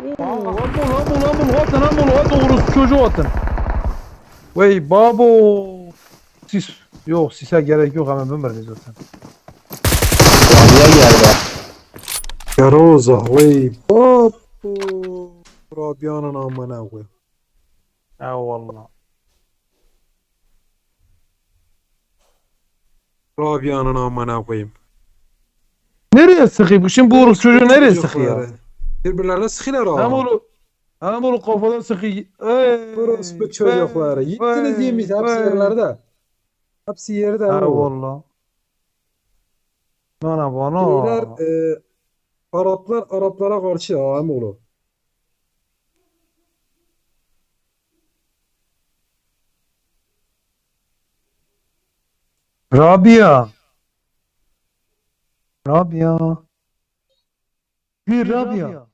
Aa, Hadi hadi hadi hadi hadi hadi doğrusu çocuğu atın. Vay babo. Sis. Yok sise gerek yok hemen ben verdim zaten. Rabia geldi. Yaroza vay babu. Rabia'nın amına koy. Eyvallah. Rabia'nın amına koyayım. Nereye sıkıyor? bu? Şimdi bu Urus çocuğu nereye sıkıyor? Birbirlerine sıkıyorlar Hem abi. onu hem onu kafadan sıkıyor. Ey, Orospu çocukları. Gittiniz ey, yemiş hepsi yerlerde. Hepsi yerde. abi. Eyvallah. Bana bana. Beyler e, Araplar Araplara karşı ağam oğlu. Rabia. Rabia. Bir Rabia.